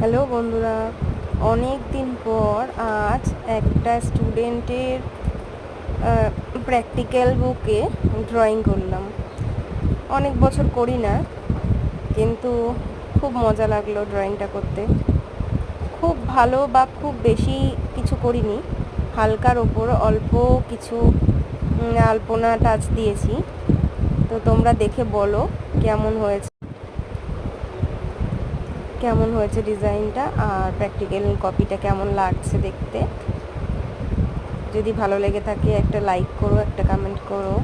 Hello বন্ধুরা, অনেক দিন পর আজ একটা স্টুডেন্টের প্র্যাকটিক্যাল বুকে ড্রয়িং করলাম। অনেক বছর করি না, কিন্তু খুব মজা লাগল ড্রয়িংটা করতে। খুব ভালো বা খুব বেশি কিছু করিনি, হালকার ওপর অল্প কিছু আলপনা টাচ দিয়েছি। তো তোমরা দেখে বলো কেমন হয়েছে। কেমন হয়েছে ডিজাইনটা আর প্র্যাকটিক্যাল কপিটা কেমন লাগছে দেখতে? যদি ভালো লেগে থাকে একটা লাইক করো, একটা কমেন্ট করো।